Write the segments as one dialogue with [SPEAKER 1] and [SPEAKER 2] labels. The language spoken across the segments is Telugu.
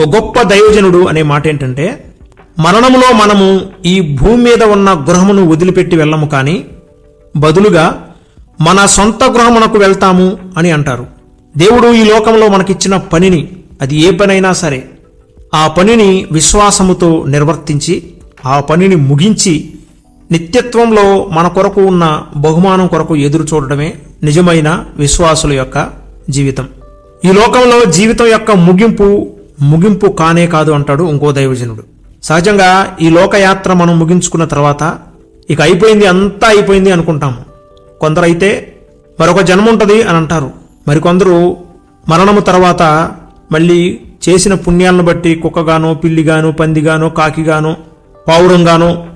[SPEAKER 1] ఒక గొప్ప దైవజనుడు అనే మాట ఏంటంటే మరణములో మనము ఈ భూమి మీద ఉన్న గృహమును వదిలిపెట్టి వెళ్ళము కానీ బదులుగా మన సొంత గృహమునకు వెళ్తాము అని అంటారు. దేవుడు ఈ లోకంలో మనకిచ్చిన పనిని అది ఏ పనైనా సరే ఆ పనిని విశ్వాసముతో నిర్వర్తించి ఆ పనిని ముగించి నిత్యత్వంలో మన కొరకు ఉన్న బహుమానం కొరకు ఎదురు చూడడమే నిజమైన విశ్వాసుల యొక్క జీవితం. ఈ లోకంలో జీవితం యొక్క ముగింపు ముగింపు కానే కాదు అంటాడు ఇంకో దైవజనుడు. సహజంగా ఈ లోకయాత్ర మనం ముగించుకున్న తర్వాత ఇక అయిపోయింది అంతా అయిపోయింది అనుకుంటాము. కొందరైతే మరొక జన్మ ఉంటుంది అని అంటారు. మరికొందరు మరణము తర్వాత మళ్ళీ చేసిన పుణ్యాలను బట్టి కుక్కగానో పిల్లిగానో పందిగానో కాకిగానో పావురంగానో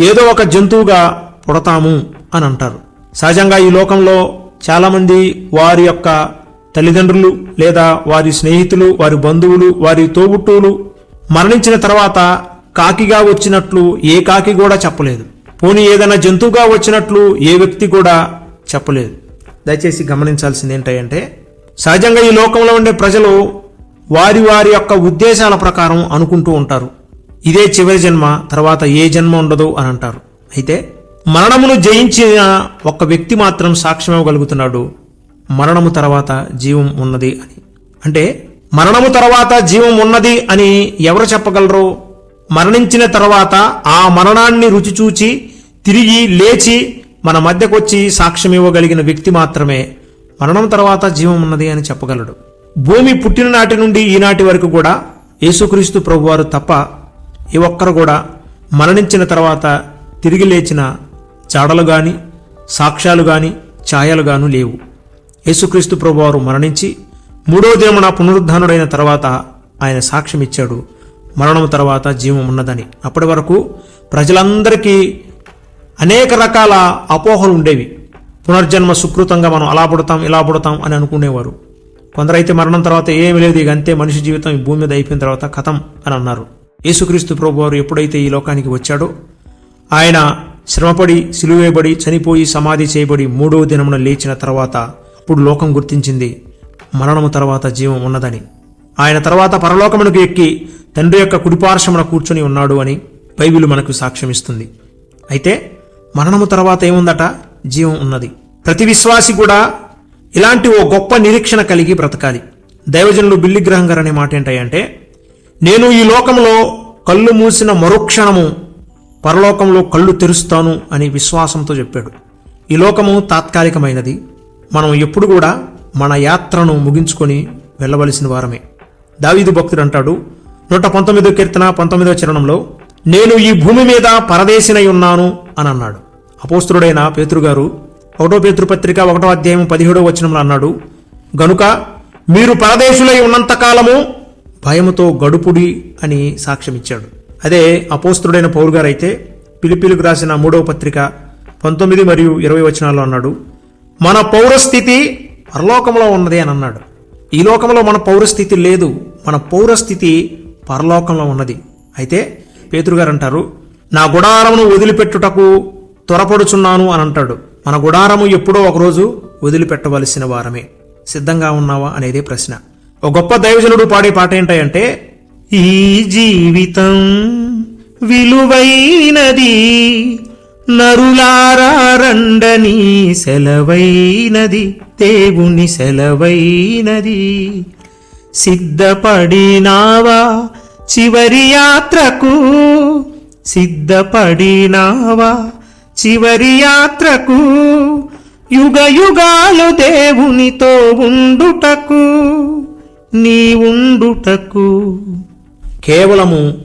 [SPEAKER 1] ఏదో ఒక జంతువుగా పుడతాము అని అంటారు. సహజంగా ఈ లోకంలో చాలామంది వారి యొక్క తల్లిదండ్రులు లేదా వారి స్నేహితులు వారి బంధువులు వారి తోబుట్టువులు మరణించిన తర్వాత కాకిగా వచ్చినట్లు ఏ కాకి కూడా చెప్పలేదు. పోనీ ఏదైనా జంతువుగా వచ్చినట్లు ఏ వ్యక్తి కూడా చెప్పలేదు. దయచేసి గమనించాల్సింది ఏంటంటే సహజంగా ఈ లోకంలో ఉండే ప్రజలు వారి వారి యొక్క ఉద్దేశాల ప్రకారం అనుకుంటూ ఉంటారు. ఇదే చివరి జన్మ తర్వాత ఏ జన్మ ఉండదు అని అంటారు. అయితే మరణమును జయించిన ఒక వ్యక్తి మాత్రం సాక్ష్యం ఇవ్వగలుగుతున్నాడు మరణము తర్వాత జీవం ఉన్నది అని. అంటే మరణము తర్వాత జీవం ఉన్నది అని ఎవరు చెప్పగలరు? మరణించిన తర్వాత ఆ మరణాన్ని రుచి చూచి తిరిగి లేచి మన మధ్యకొచ్చి సాక్ష్యం ఇవ్వగలిగిన వ్యక్తి మాత్రమే మరణం తర్వాత జీవం ఉన్నది అని చెప్పగలడు. భూమి పుట్టిన నాటి నుండి ఈనాటి వరకు కూడా యేసుక్రీస్తు ప్రభువారు తప్ప ఏ ఒక్కరు కూడా మరణించిన తర్వాత తిరిగి లేచిన చాడలు కానీ సాక్ష్యాలు కానీ ఛాయలు గాను లేవు. యేసుక్రీస్తు ప్రభువారు మరణించి మూడో దినమున పునరుద్ధానుడైన తర్వాత ఆయన సాక్ష్యం ఇచ్చాడు మరణం తర్వాత జీవం ఉన్నదని. అప్పటి వరకు ప్రజలందరికీ అనేక రకాల అపోహలు ఉండేవి. పునర్జన్మ సుకృతంగా మనం అలా పుడతాం ఇలా పుడతాం అని అనుకునేవారు. కొందరైతే మరణం తర్వాత ఏమి లేదు ఇక అంతే మనిషి జీవితం ఈ భూమి మీద అయిపోయిన తర్వాత కథం అని అన్నారు. యేసుక్రీస్తు ప్రభు వారు ఎప్పుడైతే ఈ లోకానికి వచ్చాడో ఆయన శ్రమపడి సిలువేయబడి చనిపోయి సమాధి చేయబడి మూడవ దినమున లేచిన తర్వాత అప్పుడు లోకం గుర్తించింది? మరణము తర్వాత జీవం ఉన్నదని. ఆయన తర్వాత పరలోకమునకు ఎక్కి తండ్రి యొక్క కుడిపార్శ్వమున కూర్చుని ఉన్నాడు అని బైబిల్ మనకు సాక్ష్యమిస్తుంది. అయితే మరణము తర్వాత ఏముందట? జీవం ఉన్నది. ప్రతి విశ్వాసి కూడా ఇలాంటి ఓ గొప్ప నిరీక్షణ కలిగి బ్రతకాలి. దైవజనులు బిల్లి గ్రహం గారు అనే మాట ఏంటంటే నేను ఈ లోకంలో కళ్ళు మూసిన మరుక్షణము పరలోకంలో కళ్ళు తెరుస్తాను అని విశ్వాసంతో చెప్పాడు. ఈ లోకము తాత్కాలికమైనది. మనం ఎప్పుడు కూడా మన యాత్రను ముగించుకొని వెళ్ళవలసిన వారమే. దావీదు భక్తుడు అంటాడు నూట పంతొమ్మిదో కీర్తన పంతొమ్మిదో చరణంలో నేను ఈ భూమి మీద పరదేశినై ఉన్నాను అని అన్నాడు. అపోస్తుడైన పేతురు గారు ఒకటో పేతృ పత్రిక ఒకటో అధ్యాయం పదిహేడో వచనంలో అన్నాడు గనుక మీరు పరదేశులై ఉన్నంత కాలము భయముతో గడుపుడి అని సాక్ష్యమిచ్చాడు. అదే అపోస్తుడైన పౌరు గారైతే అయితే రాసిన మూడవ పత్రిక పంతొమ్మిది మరియు ఇరవై వచనాల్లో అన్నాడు మన పౌరస్థితి పరలోకంలో ఉన్నది అని అన్నాడు. ఈ లోకంలో మన పౌరస్థితి లేదు. మన పౌరస్థితి పరలోకంలో ఉన్నది. అయితే పేతురుగారు అంటారు నా గుడారమును వదిలిపెట్టుటకు త్వరపడుచున్నాను అని అంటాడు. మన గుడారము ఎప్పుడో ఒకరోజు వదిలిపెట్టవలసిన వారమే. సిద్ధంగా ఉన్నావా అనేదే ప్రశ్న. ఒక గొప్ప దైవజనుడు పాడే పాట ఏంటంటే ఈ జీవితం విలువైనది నరులారండని సెలవైనది దేవుని సెలవైనది. సిద్ధపడినావా చివరి యాత్రకు? సిద్ధపడినావా చివరి యాత్రకు? యుగ యుగాలు దేవునితో ఉండుటకు నీ ఉండుటకు. కేవలము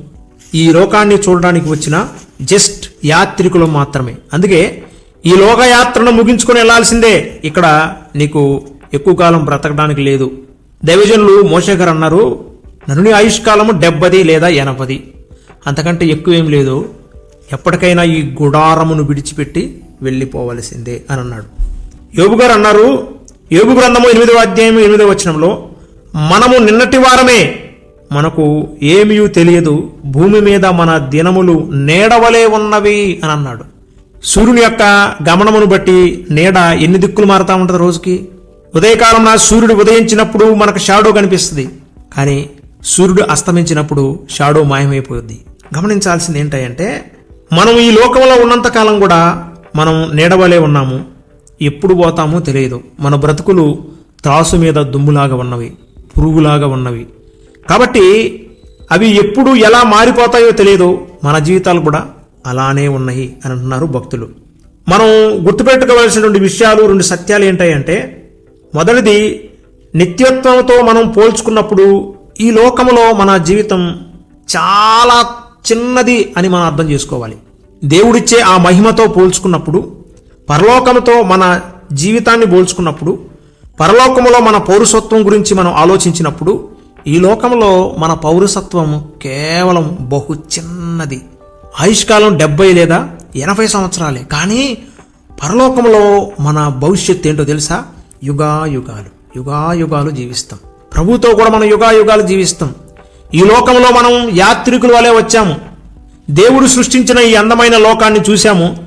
[SPEAKER 1] ఈ లోకాన్ని చూడడానికి వచ్చిన జస్ట్ యాత్రికులు మాత్రమే. అందుకే ఈ లోకయాత్రను ముగించుకొని వెళ్ళాల్సిందే ఇక్కడ నీకు ఎక్కువ కాలం బ్రతకడానికి లేదు. దైవజనులు మోషేగారు అన్నారు నరుని ఆయుష్కాలము డెబ్బది లేదా ఎనభది. అంతకంటే ఎక్కువ ఏం లేదు. ఎప్పటికైనా ఈ గుడారమును విడిచిపెట్టి వెళ్ళిపోవలసిందే అని అన్నాడు. యోబు గారు అన్నారు యోగు గ్రంథము ఎనిమిదవ అధ్యాయం ఎనిమిదవ వచనంలో మనము నిన్నటి వారమే మనకు ఏమీ తెలియదు భూమి మీద మన దినములు నీడవలే ఉన్నవి అని అన్నాడు. సూర్యుని యొక్క గమనమును బట్టి నీడ ఎన్ని దిక్కులు మారుతా ఉంటుంది రోజుకి? ఉదయకాలంలో సూర్యుడు ఉదయించినప్పుడు మనకు షాడో కనిపిస్తుంది కానీ సూర్యుడు అస్తమించినప్పుడు షాడో మాయమైపోద్ది. గమనించాల్సింది ఏంటంటే మనం ఈ లోకంలో ఉన్నంతకాలం కూడా మనం నీడవలే ఉన్నాము ఎప్పుడు పోతామో తెలియదు. మన బ్రతుకులు త్రాసు మీద దుమ్ములాగా ఉన్నవి పురుగులాగా ఉన్నవి. కాబట్టి అవి ఎప్పుడు ఎలా మారిపోతాయో తెలియదు. మన జీవితాలు కూడా అలానే ఉన్నాయి అని అంటున్నారు భక్తులు. మనం గుర్తుపెట్టుకోవాల్సినటువంటి విషయాలు రెండు సత్యాలు ఏంటంటే మొదటిది నిత్యత్వంతో మనం పోల్చుకున్నప్పుడు ఈ లోకంలో మన జీవితం చాలా చిన్నది అని మనం అర్థం చేసుకోవాలి. దేవుడిచ్చే ఆ మహిమతో పోల్చుకున్నప్పుడు పరలోకంతో మన జీవితాన్ని పోల్చుకున్నప్పుడు పరలోకములో మన పౌరసత్వం గురించి మనం ఆలోచించినప్పుడు ఈ లోకంలో మన పౌరసత్వం కేవలం బహు చిన్నది. ఆయుష్కాలం డెబ్బై లేదా ఎనభై సంవత్సరాలే. కానీ పరలోకంలో మన భవిష్యత్తు ఏంటో తెలుసా? యుగా యుగాలు యుగా యుగాలు జీవిస్తాం. ప్రభుతో కూడా మనం యుగా యుగాలు జీవిస్తాం. ఈ లోకంలో మనం యాత్రికుల వలె వచ్చాము. దేవుడు సృష్టించిన ఈ అందమైన లోకాన్ని చూశాము.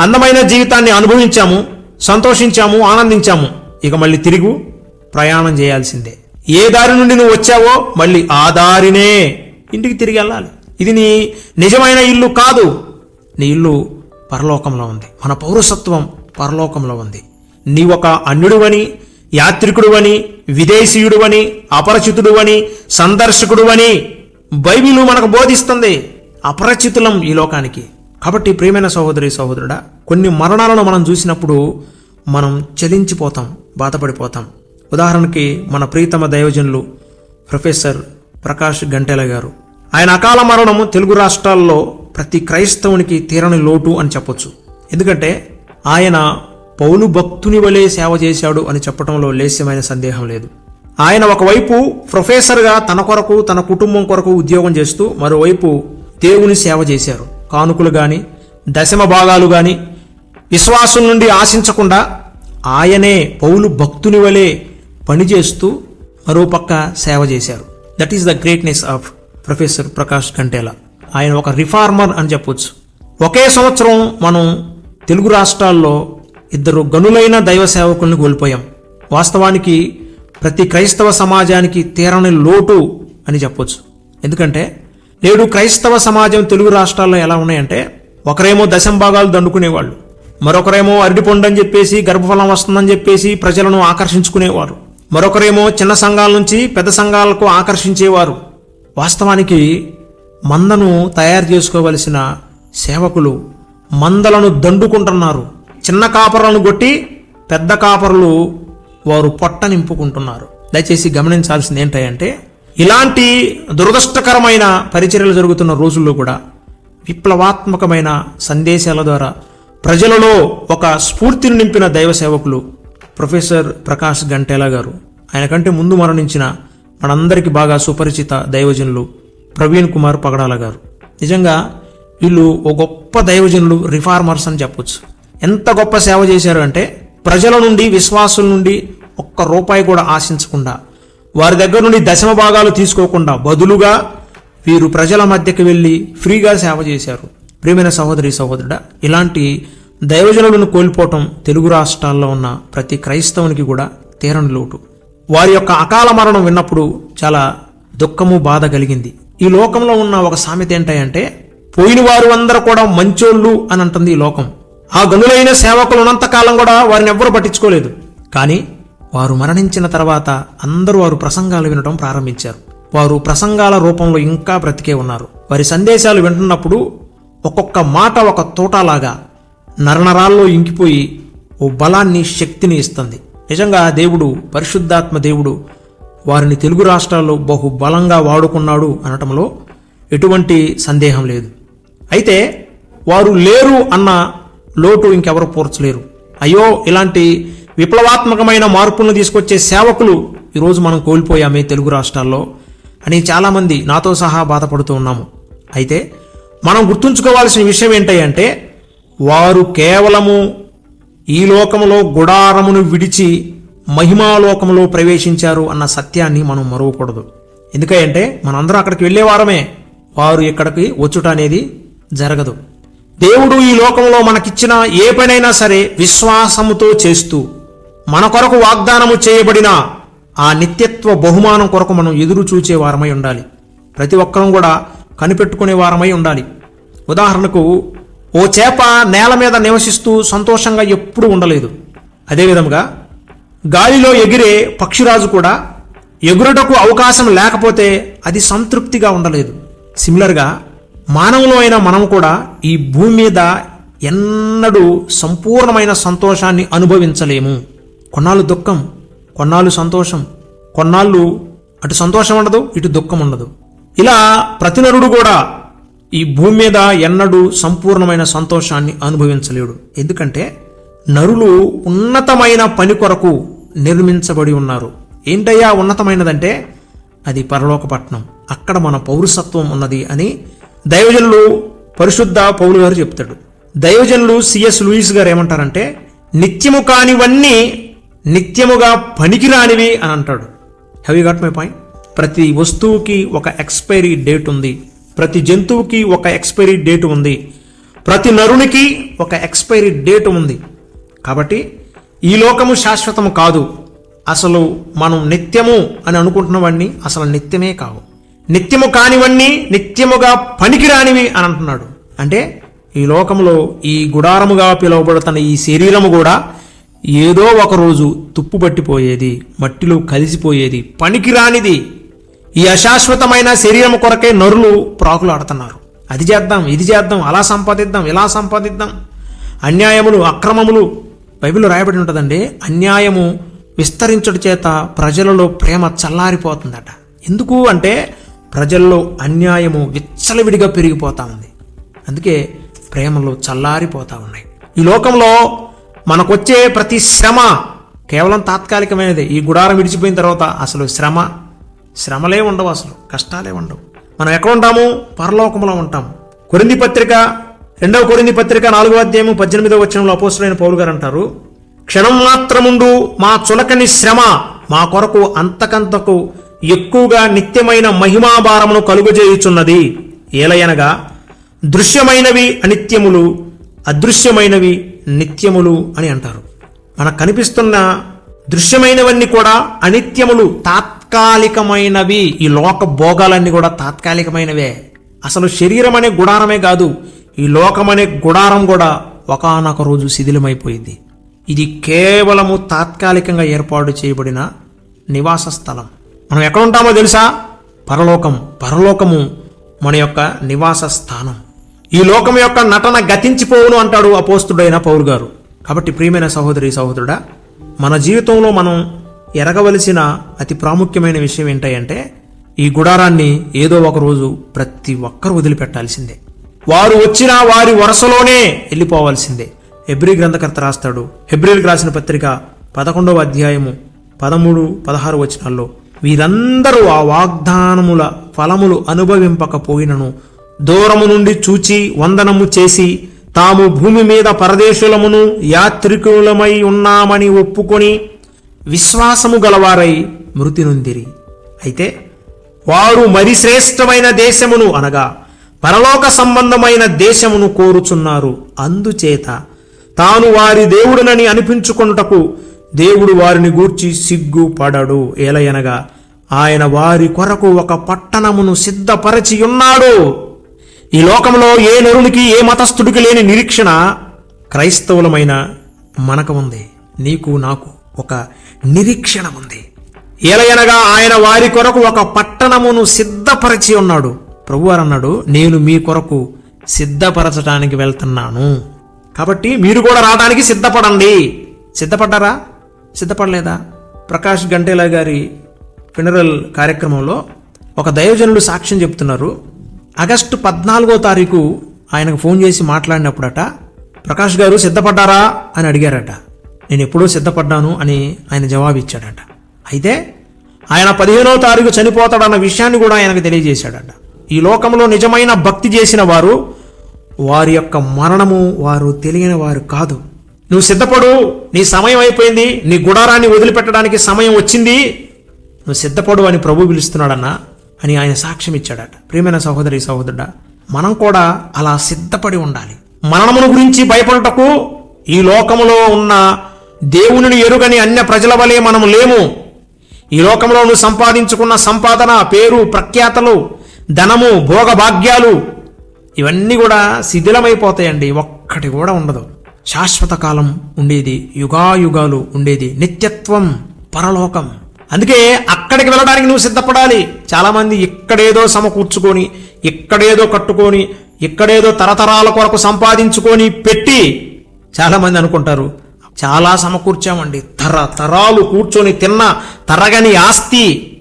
[SPEAKER 1] అందమైన జీవితాన్ని అనుభవించాము. సంతోషించాము. ఆనందించాము. ఇక మళ్ళీ తిరుగు. ప్రయాణం చేయాల్సిందే. ఏ దారి నుండి నువ్వు వచ్చావో మళ్ళీ ఆ దారినే. ఇంటికి తిరిగి వెళ్ళాలి. ఇది నీ నిజమైన ఇల్లు కాదు. నీ ఇల్లు పరలోకంలో ఉంది. మన పౌరసత్వం పరలోకంలో ఉంది. నీ ఒక అన్యుడువని యాత్రికుడువని విదేశీయుడువని అపరిచితుడువని సందర్శకుడువని బైబిలు మనకు బోధిస్తుంది. అపరిచితులం ఈ లోకానికి. కాబట్టి ప్రియమైన సహోదరి సహోదరుడా కొన్ని మరణాలను మనం చూసినప్పుడు మనం చలించిపోతాం బాధపడిపోతాం. ఉదాహరణకి మన ప్రీతమ దైవజనులు ప్రొఫెసర్ ప్రకాష్ గంటెల గారు. ఆయన అకాల మరణం తెలుగు రాష్ట్రాల్లో ప్రతి క్రైస్తవునికి తీరని లోటు అని చెప్పొచ్చు. ఎందుకంటే ఆయన పౌలు భక్తుని వలె సేవ చేశాడు అని చెప్పడంలో లేస్యమైన సందేహం లేదు. ఆయన ఒకవైపు ప్రొఫెసర్గా తన కొరకు తన కుటుంబం కొరకు ఉద్యోగం చేస్తూ మరోవైపు దేవుని సేవ చేశారు. కానుకలు గాని దశమ భాగాలు గాని విశ్వాసం నుండి ఆశించకుండా ఆయనే పౌలు భక్తుని వలె పనిచేస్తూ మరోపక్క సేవ చేశారు. That is the greatness of professor Prakash కంటేలా ఆయన ఒక రిఫార్మర్ అని చెప్పొచ్చు. ఒకే సంవత్సరం మనం తెలుగు రాష్ట్రాల్లో ఇద్దరు గనులైన దైవ సేవకుల్ని కోల్పోయాం. వాస్తవానికి ప్రతి క్రైస్తవ సమాజానికి తీరని లోటు అని చెప్పొచ్చు. ఎందుకంటే నేడు క్రైస్తవ సమాజం తెలుగు రాష్ట్రాల్లో ఎలా ఉన్నాయంటే ఒకరేమో దశంభాగాలు దండుకునేవాళ్ళు మరొకరేమో అరటిపండు అని చెప్పేసి గర్భఫలం వస్తుందని చెప్పేసి ప్రజలను ఆకర్షించుకునేవారు. మరొకరేమో చిన్న సంఘాల నుంచి పెద్ద సంఘాలకు ఆకర్షించేవారు. వాస్తవానికి మందను తయారు చేసుకోవలసిన సేవకులు మందలను దండుకుంటున్నారు. చిన్న కాపరులను కొట్టి పెద్ద కాపరులు వారు పొట్ట నింపుకుంటున్నారు. దయచేసి గమనించాల్సింది ఏంటంటే ఇలాంటి దురదృష్టకరమైన పరిచర్యలు జరుగుతున్న రోజుల్లో కూడా విప్లవాత్మకమైన సందేశాల ద్వారా ప్రజలలో ఒక స్ఫూర్తిని నింపిన దైవ సేవకులు ప్రొఫెసర్ ప్రకాష్ గంటేలా గారు. ఆయన కంటే ముందు మరణించిన మనందరికీ బాగా సుపరిచిత దైవజనులు ప్రవీణ్ కుమార్ పగడాల గారు. నిజంగా వీళ్ళు ఒక గొప్ప దైవజనులు రిఫార్మర్స్ అని చెప్పొచ్చు. ఎంత గొప్ప సేవ చేశారు అంటే ప్రజల నుండి విశ్వాసుల నుండి ఒక్క రూపాయి కూడా ఆశించకుండా వారి దగ్గర నుండి దశమ భాగాలు తీసుకోకుండా బదులుగా వీరు ప్రజల మధ్యకి వెళ్ళి ఫ్రీగా సేవ చేశారు. ప్రియమైన సహోదరి సహోదరుడా ఇలాంటి దైవజనులను కోల్పోవటం తెలుగు రాష్ట్రాల్లో ఉన్న ప్రతి క్రైస్తవునికి కూడా తీరని లోటు. వారి యొక్క అకాల మరణం విన్నప్పుడు చాలా దుఃఖము బాధ కలిగింది. ఈ లోకంలో ఉన్న ఒక సామెత ఏంటంటే పోయిన వారు అందరూ కూడా మంచోళ్ళు అని అంటుంది ఈ లోకం. ఆ గనులైన సేవకులు ఉన్నంత కాలం కూడా వారిని ఎవ్వరూ పట్టించుకోలేదు. కానీ వారు మరణించిన తర్వాత అందరూ వారు ప్రసంగాలు వినడం ప్రారంభించారు. వారు ప్రసంగాల రూపంలో ఇంకా బ్రతికే ఉన్నారు. వారి సందేశాలు వింటున్నప్పుడు ఒక్కొక్క మాట ఒక తోటలాగా నరనరాల్లో ఇంకిపోయి ఓ బలాన్ని శక్తిని ఇస్తుంది. నిజంగా దేవుడు పరిశుద్ధాత్మ దేవుడు వారిని తెలుగు రాష్ట్రాల్లో బహు బలంగా వాడుకున్నాడు అనటంలో ఎటువంటి సందేహం లేదు. అయితే వారు లేరు అన్న లోటు ఇంకెవరు పూర్చలేరు అయ్యో ఇలాంటి విప్లవాత్మకమైన మార్పులను తీసుకొచ్చే సేవకులు ఈరోజు మనం కోల్పోయామే తెలుగు రాష్ట్రాల్లో అని చాలామంది నాతో సహా బాధపడుతూ ఉన్నాము. అయితే మనం గుర్తుంచుకోవాల్సిన విషయం ఏంటంటే వారు కేవలము ఈ లోకములో గుడారమును విడిచి మహిమాలోకములో ప్రవేశించారు అన్న సత్యాన్ని మనం మరవకూడదు. ఎందుకంటే మనందరం అక్కడికి వెళ్ళేవారమే వారు ఇక్కడికి వచ్చుట అనేది జరగదు. దేవుడు ఈ లోకంలో మనకిచ్చిన ఏ పనైనా సరే విశ్వాసముతో చేస్తూ మన కొరకు వాగ్దానము చేయబడిన ఆ నిత్యత్వ బహుమానం కొరకు మనం ఎదురు చూచే వారమై ఉండాలి. ప్రతి ఒక్కరం కూడా కనిపెట్టుకునే వారమై ఉండాలి. ఉదాహరణకు ఓ చేప నేల మీద నివసిస్తూ సంతోషంగా ఎప్పుడూ ఉండలేదు. అదేవిధంగా గాలిలో ఎగిరే పక్షిరాజు కూడా ఎగురుటకు అవకాశం లేకపోతే అది సంతృప్తిగా ఉండలేదు. సిమిలర్గా మానవులు అయిన మనం కూడా ఈ భూమి మీద ఎన్నడూ సంపూర్ణమైన సంతోషాన్ని అనుభవించలేము. కొన్నాళ్ళు దుఃఖం కొన్నాళ్ళు సంతోషం కొన్నాళ్ళు అటు సంతోషం ఉండదు ఇటు దుఃఖం ఉండదు. ఇలా ప్రతి నరుడు కూడా ఈ భూమి మీద ఎన్నడూ సంపూర్ణమైన సంతోషాన్ని అనుభవించలేడు. ఎందుకంటే నరులు ఉన్నతమైన పని కొరకు నిర్మించబడి ఉన్నారు. ఏంటయ్యా ఉన్నతమైనదంటే? అది పరలోకపట్నం. అక్కడ మన పౌరసత్వం ఉన్నది అని దైవజనులు పరిశుద్ధ పౌలు గారు చెప్తాడు. దైవజనులు సిఎస్ లూయిస్ గారు ఏమంటారంటే నిత్యము కానివన్నీ నిత్యముగా పనికిరానివి అని అంటాడు. Have you got my point ప్రతి వస్తువుకి ఒక ఎక్స్పైరీ డేట్ ఉంది. ప్రతి జంతువుకి ఒక ఎక్స్పైరీ డేట్ ఉంది. ప్రతి నరునికి ఒక ఎక్స్పైరీ డేట్ ఉంది. కాబట్టి ఈ లోకము శాశ్వతము కాదు. అసలు మనం నిత్యము అని అనుకుంటున్నవన్నీ అసలు నిత్యమే కావు. నిత్యము కానివన్నీ నిత్యముగా పనికిరానివి అని అంటున్నాడు. అంటే ఈ లోకంలో ఈ గుడారముగా పిలువబడుతున్న ఈ శరీరము కూడా ఏదో ఒక రోజు తుప్పు పట్టిపోయేది మట్టిలో కలిసిపోయేది పనికిరానిది. ఈ అశాశ్వతమైన శరీరం కొరకే నరులు ప్రాకులాడుతున్నారు. అది చేద్దాం ఇది చేద్దాం అలా సంపాదిద్దాం ఇలా సంపాదిద్దాం. అన్యాయములు అక్రమములు బైబిల్లో రాయబడి ఉంటుందండి అన్యాయము విస్తరించడం చేత ప్రజలలో ప్రేమ చల్లారిపోతుందట. ఎందుకు అంటే ప్రజల్లో అన్యాయము విచ్చలవిడిగా పెరిగిపోతా ఉంది. అందుకే ప్రేమలు చల్లారిపోతా ఉన్నాయి. ఈ లోకంలో మనకొచ్చే ప్రతి శ్రమ కేవలం తాత్కాలికమైనది. ఈ గుడారం విడిచిపోయిన తర్వాత అసలు శ్రమ శ్రమలే ఉండవు అసలు కష్టాలే ఉండవు. మనం ఎక్కడ ఉంటాము? పరలోకంలో ఉంటాం. కొరింది పత్రిక రెండవ కొరింది పత్రిక నాలుగో అధ్యాయము పద్దెనిమిదవ వచనంలో అపోసులైన పౌరు గారు అంటారు క్షణం మాత్రముండు మా చులకని శ్రమ మా కొరకు అంతకంతకు ఎక్కువగా నిత్యమైన మహిమాభారమును కలుగజేయుచున్నది. ఏలయనగా దృశ్యమైనవి అనిత్యములు అదృశ్యమైనవి నిత్యములు అని అంటారు. మనకు కనిపిస్తున్న దృశ్యమైనవన్నీ కూడా అనిత్యములు తాత్ తాత్కాలికమైనవి. ఈ లోక భోగాలన్నీ కూడా తాత్కాలికమైనవే. అసలు శరీరం అనే గుడారమే కాదు ఈ లోకం అనే గుడారం కూడా ఒకనొక రోజు శిథిలమైపోయింది. ఇది కేవలము తాత్కాలికంగా ఏర్పాటు చేయబడిన నివాస స్థలం. మనం ఎక్కడ ఉంటామో తెలుసా? పరలోకం పరలోకము మన యొక్క నివాస స్థానం. ఈ లోకం యొక్క నటన గతించిపోవును అంటాడు అపోస్తుడైన పౌరు గారు. కాబట్టి ప్రియమైన సహోదరి సహోదరుడా మన జీవితంలో మనం ఎరగవలసిన అతి ప్రాముఖ్యమైన విషయం ఏంటంటే ఈ గుడారాన్ని ఏదో ఒక రోజు ప్రతి ఒక్కరు వదిలిపెట్టాల్సిందే. వారు వచ్చినా వారి వరుసలోనే వెళ్ళిపోవాల్సిందే. హెబ్రి గ్రంథకర్త రాస్తాడు. హెబ్రిల్కి రాసిన పత్రిక పదకొండవ అధ్యాయము పదమూడు పదహారు వచనాల్లో వీరందరూ ఆ వాగ్దానముల ఫలములు అనుభవింపకపోయినను దూరము నుండి చూచి వందనము చేసి తాము భూమి మీద పరదేశులమును యాత్రికులమై ఉన్నామని ఒప్పుకొని విశ్వాసము గలవారై మృతి నొందిరి అయితే వారు మరి శ్రేష్టమైన దేశమును అనగా పరలోక సంబంధమైన దేశమును కోరుచున్నారు. అందుచేత తాను వారి దేవుడునని అనిపించుకొనుటకు దేవుడు వారిని గూర్చి సిగ్గుపడడు. ఏలయనగా ఆయన వారి కొరకు ఒక పట్టణమును సిద్ధపరచి ఉన్నాడు ఈ లోకంలో ఏ నరునికి ఏ మతస్థుడికి లేని నిరీక్షణ క్రైస్తవులమైన మనకు ఉంది. నీకు నాకు. ఒక నిరీక్షణ ఉంది ఏలయనగా ఆయన వారి కొరకు ఒక పట్టణమును సిద్ధపరిచి ఉన్నాడు. ప్రభువారు అన్నాడు నేను మీ కొరకు సిద్ధపరచడానికి వెళ్తున్నాను. కాబట్టి మీరు కూడా రావడానికి సిద్ధపడండి. సిద్ధపడ్డారా? సిద్ధపడలేదా? ప్రకాష్ గంటేలా గారి ఫినరల్ కార్యక్రమంలో ఒక దైవజనులు సాక్ష్యం చెప్తున్నారు ఆగస్టు పద్నాలుగో తారీఖు ఆయనకు ఫోన్ చేసి మాట్లాడినప్పుడట ప్రకాష్ గారు సిద్ధపడ్డారా? అని అడిగారట. నేను ఎప్పుడూ సిద్ధపడ్డాను అని ఆయన జవాబు ఇచ్చాడట అయితే ఆయన పదిహేనో తారీఖు చనిపోతాడన్న విషయాన్ని కూడా ఆయనకు తెలియజేశాడట. ఈ లోకంలో నిజమైన భక్తి చేసిన వారు వారి యొక్క మరణము వారు తెలియని వారు కాదు. నువ్వు సిద్ధపడు నీ సమయం అయిపోయింది నీ గుడారాన్ని వదిలిపెట్టడానికి సమయం వచ్చింది నువ్వు సిద్ధపడు అని ప్రభు పిలుస్తున్నాడన్నా అని ఆయన సాక్ష్యం ఇచ్చాడట. ప్రియమైన సహోదరి సహోదరుడ మనం కూడా అలా సిద్ధపడి ఉండాలి. మరణమును గురించి భయపడుటకు ఈ లోకములో ఉన్న దేవునిని ఎరుగని అన్య ప్రజల వలె మనము లేము. ఈ లోకంలో నువ్వు సంపాదించుకున్న సంపాదన పేరు ప్రఖ్యాతలు ధనము భోగభాగ్యాలు ఇవన్నీ కూడా శిథిలమైపోతాయండి. ఒక్కటి కూడా ఉండదు. శాశ్వత కాలం ఉండేది యుగాయుగాలు ఉండేది. నిత్యత్వం పరలోకం. అందుకే అక్కడికి వెళ్ళడానికి నువ్వు సిద్ధపడాలి. చాలామంది ఇక్కడేదో సమకూర్చుకొని ఇక్కడేదో కట్టుకొని ఇక్కడేదో తరతరాల కొరకు సంపాదించుకొని పెట్టి చాలామంది అనుకుంటారు చాలా సమకూర్చామండి. తర తరాలు కూర్చొని తిన్న తరగని ఆస్తి.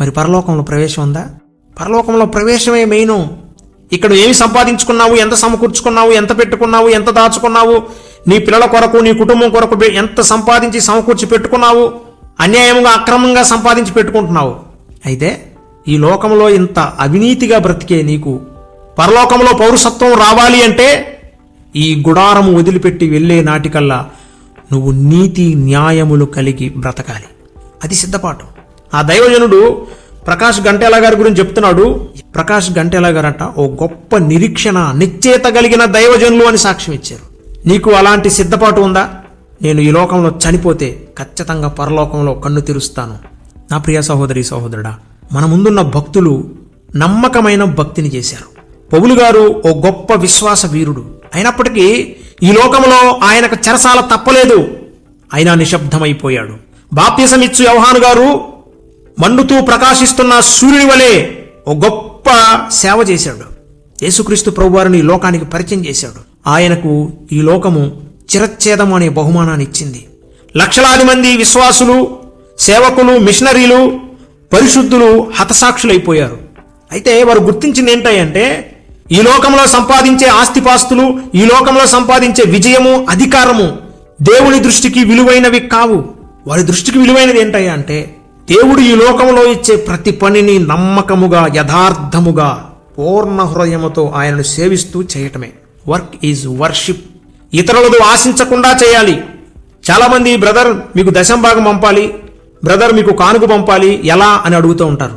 [SPEAKER 1] మరి పరలోకంలో ప్రవేశం ఉందా? పరలోకంలో ప్రవేశమే మెయిన్. ఇక్కడ ఏమి సంపాదించుకున్నావు? ఎంత సమకూర్చుకున్నావు? ఎంత పెట్టుకున్నావు? ఎంత దాచుకున్నావు? నీ పిల్లల కొరకు నీ కుటుంబం కొరకు ఎంత సంపాదించి సమకూర్చి పెట్టుకున్నావు? అన్యాయంగా అక్రమంగా సంపాదించి పెట్టుకుంటున్నావు? అయితే ఈ లోకంలో ఇంత అవినీతిగా బ్రతికే నీకు పరలోకంలో పౌరసత్వం రావాలి అంటే ఈ గుడారము వదిలిపెట్టి వెళ్ళే నాటికల్లా నువ్వు నీతి న్యాయములు కలిగి బ్రతకాలి. అది సిద్ధపాటు ఆ దైవజనుడు ప్రకాష్ గంటేలా గారి గురించి చెప్తున్నాడు. ప్రకాష్ గంటేలా అంట ఓ గొప్ప నిరీక్షణ నిశ్చేత కలిగిన దైవజనులు అని సాక్ష్యం ఇచ్చారు. నీకు అలాంటి సిద్ధపాటు ఉందా? నేను ఈ లోకంలో చనిపోతే ఖచ్చితంగా పరలోకంలో కన్ను తెరుస్తాను. నా ప్రియ సహోదరి సహోదరుడా మన ముందున్న భక్తులు నమ్మకమైన భక్తిని చేశారు. పౌలు గారు ఓ గొప్ప విశ్వాస వీరుడు. అయినప్పటికీ ఈ లోకంలో ఆయనకు చెరసాల తప్పలేదు. అయినా నిశ్శబ్దమైపోయాడు. బాప్తిసమిచ్చు యవహాను గారు మండుతూ ప్రకాశిస్తున్న సూర్యుని వలె ఓ గొప్ప సేవ చేశాడు. యేసుక్రీస్తు ప్రభువారిని ఈ లోకానికి పరిచయం చేశాడు. ఆయనకు ఈ లోకము చిరచ్ఛేదం అనే బహుమానాన్ని ఇచ్చింది. లక్షలాది మంది విశ్వాసులు సేవకులు మిషనరీలు పరిశుద్ధులు హతసాక్షులైపోయారు. అయితే వారు గుర్తించింది ఏంటంటే ఈ లోకంలో సంపాదించే ఆస్తిపాస్తులు ఈ లోకంలో సంపాదించే విజయము అధికారము దేవుని దృష్టికి విలువైనవి కావు. వారి దృష్టికి విలువైనది ఏంటయ్యా అంటే దేవుడు ఈ లోకంలో ఇచ్చే ప్రతి పనిని నమ్మకముగా యథార్థముగా పూర్ణ హృదయముతో ఆయనను సేవిస్తూ చేయటమే. వర్క్ ఈజ్ వర్షిప్ ఇతరులతో ఆశించకుండా చేయాలి. చాలామంది బ్రదర్ మీకు దశం భాగం పంపాలి. బ్రదర్ మీకు కానుక పంపాలి. ఎలా? అని అడుగుతూ ఉంటారు.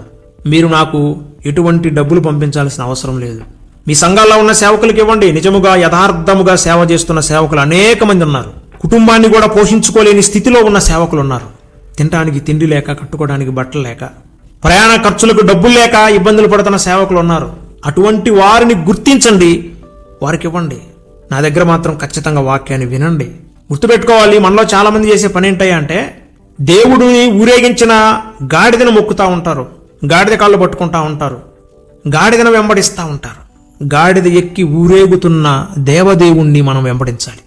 [SPEAKER 1] మీరు నాకు ఎటువంటి డబ్బులు పంపించాల్సిన అవసరం లేదు. మీ సంఘాల్లో ఉన్న సేవకులకు ఇవ్వండి. నిజముగా యథార్థముగా సేవ చేస్తున్న సేవకులు అనేక మంది ఉన్నారు. కుటుంబాన్ని కూడా పోషించుకోలేని స్థితిలో ఉన్న సేవకులు ఉన్నారు. తినడానికి తిండి లేక కట్టుకోవడానికి బట్టలు లేక ప్రయాణ ఖర్చులకు డబ్బులు లేక ఇబ్బందులు పడుతున్న సేవకులు ఉన్నారు. అటువంటి వారిని గుర్తించండి. వారికి ఇవ్వండి. నా దగ్గర మాత్రం ఖచ్చితంగా వాక్యాన్ని వినండి. గుర్తుపెట్టుకోవాలి మనలో చాలామంది చేసే పని ఏంటంటే అంటే దేవుడిని ఊరేగించిన గాడిదను మొక్కుతా ఉంటారు. గాడిద కాళ్ళు పట్టుకుంటా ఉంటారు. గాడిదను వెంబడిస్తూ ఉంటారు. గాడిద ఎక్కి ఊరేగుతున్న దేవదేవుణ్ణి మనం వెంబడించాలి.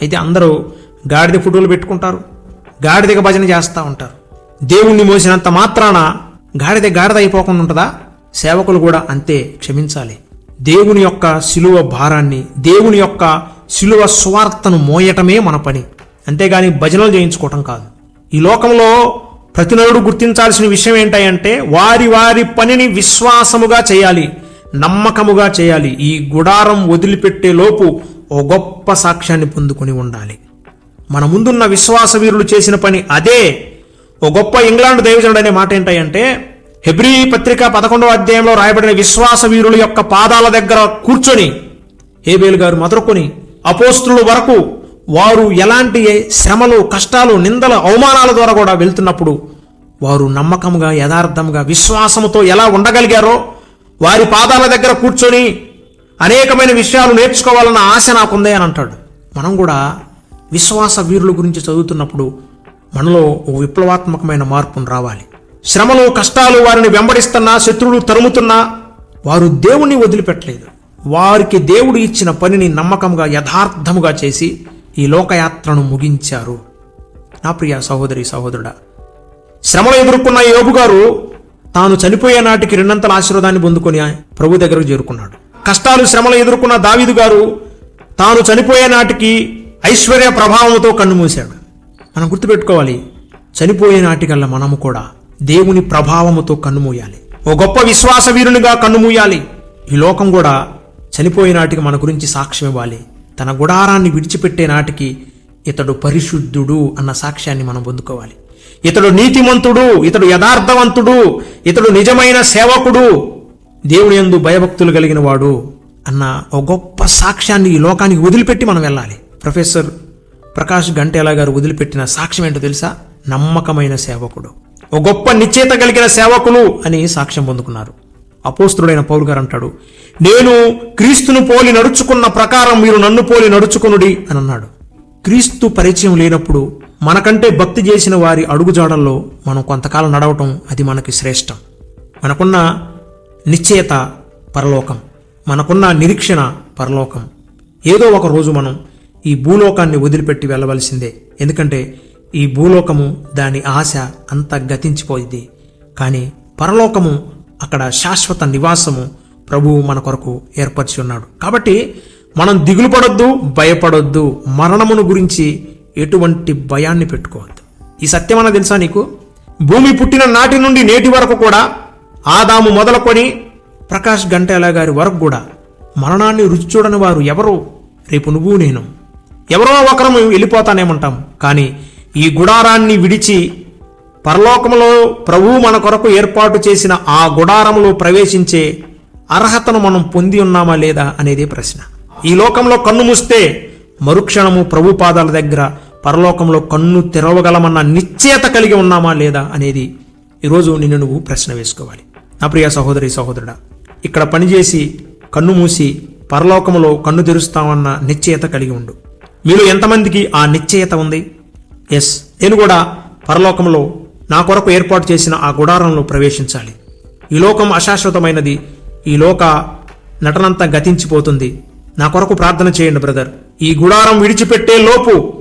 [SPEAKER 1] అయితే అందరూ గాడిద ఫోటోలు పెట్టుకుంటారు గాడిదగా భజన చేస్తూ ఉంటారు. దేవుణ్ణి మోసినంత మాత్రాన గాడిద గాడిద అయిపోకుండా ఉంటుందా? సేవకులు కూడా అంతే క్షమించాలి. దేవుని యొక్క శిలువ భారాన్ని దేవుని యొక్క శిలువ స్వార్థను మోయటమే మన పని. అంతేగాని భజనలు చేయించుకోవటం కాదు. ఈ లోకంలో ప్రతి నరుడు గుర్తించాల్సిన విషయం ఏంటంటే వారి వారి పనిని విశ్వాసముగా చేయాలి. నమ్మకముగా చేయాలి. ఈ గుడారం వదిలిపెట్టే లోపు ఓ గొప్ప సాక్ష్యాన్ని పొందుకుని ఉండాలి. మన ముందున్న విశ్వాసవీరులు చేసిన పని అదే. ఓ గొప్ప ఇంగ్లాండ్ దైవజనుడు అనే మాట ఏంటంటే హెబ్రీ పత్రిక పదకొండవ అధ్యాయంలో రాయబడిన విశ్వాసవీరుల యొక్క పాదాల దగ్గర కూర్చొని హేబేల్ గారు మొదలుకొని అపోస్తుల వరకు వారు ఎలాంటి శ్రమలు కష్టాలు నిందల అవమానాల ద్వారా కూడా వెళ్తున్నప్పుడు వారు నమ్మకంగా యథార్థంగా విశ్వాసముతో ఎలా ఉండగలిగారో వారి పాదాల దగ్గర కూర్చొని అనేకమైన విషయాలు నేర్చుకోవాలన్న ఆశ నాకుందే అని అంటాడు. మనం కూడా విశ్వాస వీరుల గురించి చదువుతున్నప్పుడు మనలో ఓ విప్లవాత్మకమైన మార్పును రావాలి. శ్రమలు కష్టాలు వారిని వెంబడిస్తున్నా శత్రువులు తరుముతున్నా వారు దేవుణ్ణి వదిలిపెట్టలేదు. వారికి దేవుడు ఇచ్చిన పనిని నమ్మకంగా యథార్థముగా చేసి ఈ లోకయాత్రను ముగించారు. నా ప్రియ సహోదరి సహోదరుడా శ్రమలు ఎదుర్కొన్న యోబు గారు తాను చనిపోయే నాటికి రెండంతల ఆశీర్వాదాన్ని పొందుకొని ప్రభు దగ్గరకు చేరుకున్నాడు. కష్టాలు శ్రమలు ఎదుర్కొన్న దావీదు గారు తాను చనిపోయే నాటికి ఐశ్వర్య ప్రభావంతో కన్నుమూశాడు మనం గుర్తుపెట్టుకోవాలి చనిపోయే నాటికల్లా మనము కూడా దేవుని ప్రభావముతో కన్నుమూయాలి ఓ గొప్ప విశ్వాస వీరునిగా కన్నుమూయాలి ఈ లోకం కూడా చనిపోయే నాటికి మన గురించి సాక్ష్యం ఇవ్వాలి. తన గుడారాన్ని విడిచిపెట్టే నాటికి ఇతడు పరిశుద్ధుడు అన్న సాక్ష్యాన్ని మనం పొందుకోవాలి. ఇతడు నీతిమంతుడు ఇతడు యథార్థవంతుడు ఇతడు నిజమైన సేవకుడు. దేవుని యందు భయభక్తులు కలిగిన వాడు అన్న ఒక గొప్ప సాక్ష్యాన్ని ఈ లోకానికి వదిలిపెట్టి మనం వెళ్ళాలి. ప్రొఫెసర్ ప్రకాష్ గంటేలా గారు వదిలిపెట్టిన సాక్ష్యం ఏంటో తెలుసా? నమ్మకమైన సేవకుడు. ఒక గొప్ప నిశ్చేత కలిగిన సేవకులు అని సాక్ష్యం పొందుకున్నారు. అపోస్తుడైన పౌరు గారు అంటాడు నేను క్రీస్తును పోలి నడుచుకున్న ప్రకారం మీరు నన్ను పోలి నడుచుకునుడి అని అన్నాడు. క్రీస్తు పరిచయం లేనప్పుడు మనకంటే భక్తి చేసిన వారి అడుగుజాడల్లో మనం కొంతకాలం నడవటం అది మనకి శ్రేష్టం. మనకున్న నిశ్చయత పరలోకం. మనకున్న నిరీక్షణ పరలోకం. ఏదో ఒక రోజు మనం ఈ భూలోకాన్ని వదిలిపెట్టి వెళ్ళవలసిందే. ఎందుకంటే ఈ భూలోకము దాని ఆశ అంత గతించిపోయింది. కానీ పరలోకము అక్కడ శాశ్వత నివాసము ప్రభువు మన కొరకు ఏర్పరిచి ఉన్నాడు. కాబట్టి మనం దిగులు పడొద్దు భయపడొద్దు. మరణమును గురించి ఎటువంటి భయాన్ని పెట్టుకోవద్దు. ఈ సత్యమన్న తెలుసా నీకు? భూమి పుట్టిన నాటి నుండి నేటి వరకు కూడా ఆదాము మొదలుకొని ప్రకాష్ గంటేలా గారి వరకు కూడా మరణాన్ని రుచి చూడని వారు ఎవరు రేపు నువ్వు నేను. ఎవరో ఒకరము వెళ్ళిపోతానేమంటాం. కానీ ఈ గుడారాన్ని విడిచి పరలోకంలో ప్రభువు మన కొరకు ఏర్పాటు చేసిన ఆ గుడారంలో ప్రవేశించే అర్హతను మనం పొంది ఉన్నామా లేదా అనేదే ప్రశ్న. ఈ లోకంలో కన్ను మూస్తే మరుక్షణము ప్రభుపాదాల దగ్గర పరలోకంలో కన్ను తెరవగలమన్న నిశ్చయత కలిగి ఉన్నామా లేదా అనేది ఈరోజు నిన్ను నువ్వు ప్రశ్న వేసుకోవాలి. నా ప్రియ సహోదరి సహోదరుడా ఇక్కడ పనిచేసి కన్ను మూసి పరలోకములో కన్ను తెరుస్తామన్న నిశ్చయత కలిగి ఉండు. మీరు ఎంతమందికి ఆ నిశ్చయత ఉంది? ఎస్ నేను కూడా పరలోకంలో నా కొరకు ఏర్పాటు చేసిన ఆ గుడారంలో ప్రవేశించాలి. ఈ లోకం అశాశ్వతమైనది. ఈ లోక నటనంతా గతించిపోతుంది. నా కొరకు ప్రార్థన చేయండి బ్రదర్. ఈ గుడారం విడిచిపెట్టే లోపు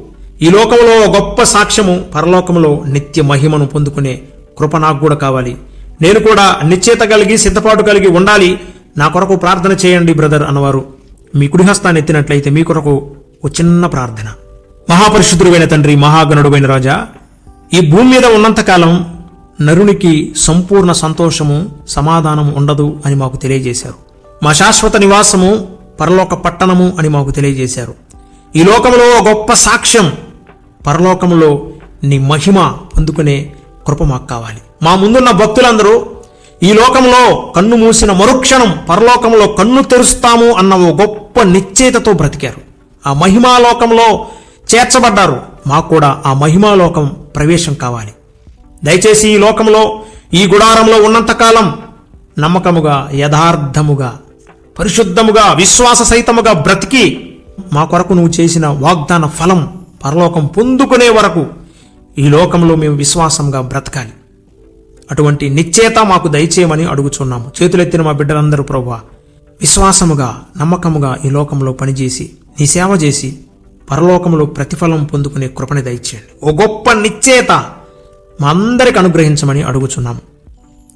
[SPEAKER 1] ఈ లోకంలో గొప్ప సాక్ష్యము పరలోకంలో నిత్య మహిమను పొందుకునే కృప నాకు కూడా కావాలి. నేను కూడా నిశ్చేత కలిగి సిద్ధపాటు కలిగి ఉండాలి. నా కొరకు ప్రార్థన చేయండి బ్రదర్ అన్నవారు. మీ కుడిహస్తాన్ని ఎత్తినట్లయితే మీ కొరకు ఒక చిన్న ప్రార్థన. మహాపరిశుద్ధుడైన తండ్రి మహాగణుడువైన రాజా ఈ భూమి మీద ఉన్నంతకాలం నరునికి సంపూర్ణ సంతోషము సమాధానము ఉండదు అని మాకు తెలియజేశారు. మా శాశ్వత నివాసము పరలోక పట్టణము అని మాకు తెలియజేశారు. ఈ లోకంలో గొప్ప సాక్ష్యం పరలోకంలో నీ మహిమ అందుకునే కృప మాకు కావాలి. మా ముందున్న భక్తులందరూ ఈ లోకంలో కన్ను మూసిన మరుక్షణం పరలోకంలో కన్ను తెరుస్తాము అన్న ఓ గొప్ప నిశ్చయితతో బ్రతికారు. ఆ మహిమాలోకంలో చేర్చబడ్డారు. మాకు కూడా ఆ మహిమాలోకం ప్రవేశం కావాలి. దయచేసి ఈ లోకంలో ఈ గుడారంలో ఉన్నంతకాలం నమ్మకముగా యథార్థముగా పరిశుద్ధముగా విశ్వాస సహితముగా బ్రతికి మా కొరకు నువ్వు చేసిన వాగ్దాన ఫలం పరలోకం పొందుకునే వరకు ఈ లోకంలో మేము విశ్వాసంగా బ్రతకాలి. అటువంటి నిశ్చయత మాకు దయచేయమని అడుగుచున్నాము. చేతులెత్తిన మా బిడ్డలందరూ ప్రభు విశ్వాసముగా నమ్మకముగా ఈ లోకంలో పనిచేసి నీ సేవ చేసి పరలోకంలో ప్రతిఫలం పొందుకునే కృపని దయచేయండి. ఓ గొప్ప నిశ్చేత మా అందరికి అనుగ్రహించమని అడుగుచున్నాము.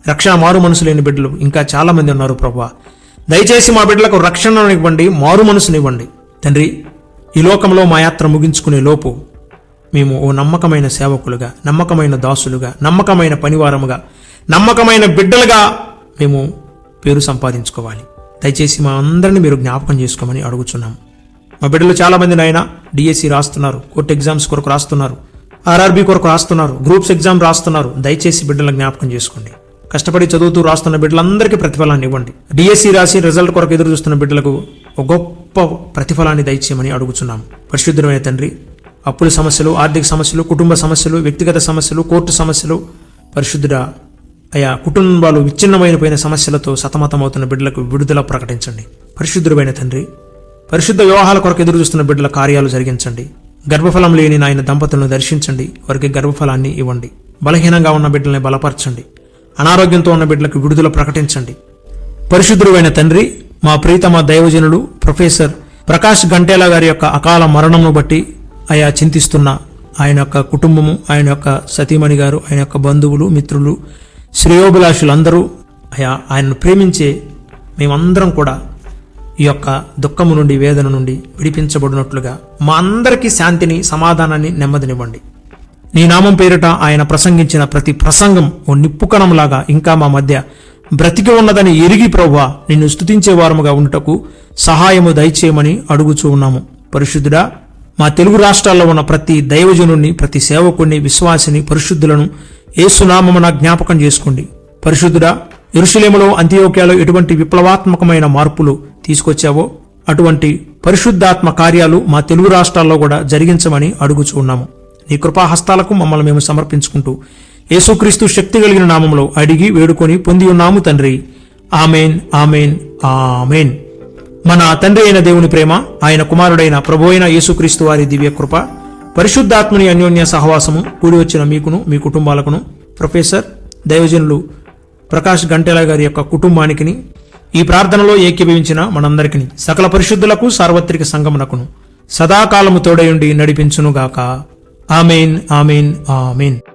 [SPEAKER 1] రక్షణ మారు మనసు లేని బిడ్డలు ఇంకా చాలామంది ఉన్నారు ప్రభా దయచేసి మా బిడ్డలకు రక్షణనివ్వండి మారు మనసునివ్వండి తండ్రి ఈ లోకంలో మా యాత్ర ముగించుకునే లోపు మేము ఓ నమ్మకమైన సేవకులుగా నమ్మకమైన దాసులుగా నమ్మకమైన పనివారముగా నమ్మకమైన బిడ్డలుగా మేము పేరు సంపాదించుకోవాలి. దయచేసి మా అందరిని మీరు జ్ఞాపకం చేసుకోమని అడుగుచున్నాము. మా బిడ్డలు చాలామంది నాయన డిఎస్సి రాస్తున్నారు కోర్టు ఎగ్జామ్స్ కొరకు రాస్తున్నారు ఆర్ఆర్బి కొరకు రాస్తున్నారు గ్రూప్స్ ఎగ్జామ్ రాస్తున్నారు. దయచేసి బిడ్డలను జ్ఞాపకం చేసుకోండి. కష్టపడి చదువుతూ రాస్తున్న బిడ్డలందరికీ ప్రతిఫలాన్ని ఇవ్వండి. డిఎస్సి రాసి రిజల్ట్ కొరకు ఎదురు చూస్తున్న బిడ్డలకు ఒక గొప్ప ప్రతిఫలాన్ని దయచేయమని అడుగుచున్నాం. పరిశుద్ధమైన తండ్రి అప్పుల సమస్యలు ఆర్థిక సమస్యలు కుటుంబ సమస్యలు వ్యక్తిగత సమస్యలు కోర్టు సమస్యలు పరిశుద్ధుడ అయా కుటుంబాలు విచ్ఛిన్నమైనపోయిన సమస్యలతో సతమతమవుతున్న బిడ్డలకు విడుదల ప్రకటించండి. పరిశుద్ధుడైన తండ్రి పరిశుద్ధ వివాహాల కొరకు ఎదురు చూస్తున్న బిడ్డల కార్యాలు జరిగించండి. గర్భఫలం లేని నాయన దంపతులను దర్శించండి. వారికి గర్భఫలాన్ని ఇవ్వండి. బలహీనంగా ఉన్న బిడ్డల్ని బలపరచండి. అనారోగ్యంతో ఉన్న బిడ్డలకు విడుదల ప్రకటించండి. పరిశుద్ధుడైన తండ్రి మా ప్రీతమ దైవజనుడు ప్రొఫెసర్ ప్రకాష్ గంటేలా గారి యొక్క అకాల మరణంను బట్టి ఆయా చింతిస్తున్న ఆయన యొక్క కుటుంబము ఆయన యొక్క సతీమణి గారు ఆయన యొక్క బంధువులు మిత్రులు శ్రేయోభిలాషులందరూ ఆయా ఆయనను ప్రేమించే మేమందరం కూడా ఈ యొక్క దుఃఖము నుండి వేదన నుండి విడిపించబడినట్లుగా మా అందరికీ శాంతిని సమాధానాన్ని నెమ్మదినివ్వండి. నీ నామం పేరిట ఆయన ప్రసంగించిన ప్రతి ప్రసంగం ఓ నిప్పుకణంలాగా ఇంకా మా మధ్య బ్రతికి ఉన్నదని ఎరిగి ప్రభా నిన్ను స్తుతించే వారముగా ఉండుటకు సహాయము దయచేయమని అడుగుచూ ఉన్నాము. పరిశుద్ధుడా మా తెలుగు రాష్ట్రాల్లో ఉన్న ప్రతి దైవజనుణ్ణి ప్రతి సేవకుణ్ణి విశ్వాసిని పరిశుద్ధులను ఏసునామమున జ్ఞాపకం చేసుకోండి. పరిశుద్ధుడా ఎరుషులేములో అంత్యోక్యాలో ఎటువంటి విప్లవాత్మకమైన మార్పులు తీసుకొచ్చావో అటువంటి పరిశుద్ధాత్మ కార్యాలు మా తెలుగు రాష్ట్రాల్లో కూడా జరిగించమని అడుగుచూ ఉన్నాము. నీ కృపాహస్తాలకు మమ్మల్ని మేము సమర్పించుకుంటూ యేసుక్రీస్తు శక్తి కలిగిన నామంలో అడిగి వేడుకొని పొంది ఉన్నాము తండ్రి. Amen amen amen. మన తండ్రి అయిన దేవుని ప్రేమ ఆయన కుమారుడైన ప్రభు అయిన యేసుక్రీస్తు వారి దివ్య కృప పరిశుద్ధాత్మని అన్యోన్య సహవాసము కూడి వచ్చిన మీకును మీ కుటుంబాలకును ప్రొఫెసర్ దైవజనులు ప్రకాష్ గంటెల గారి యొక్క కుటుంబానికిని ఈ ప్రార్థనలో ఏకీభవించిన మనందరికీ సకల పరిశుద్ధులకు సార్వత్రిక సంగమునకును సదాకాలము తోడయుండి నడిపించునుగాక. Amen amen amen.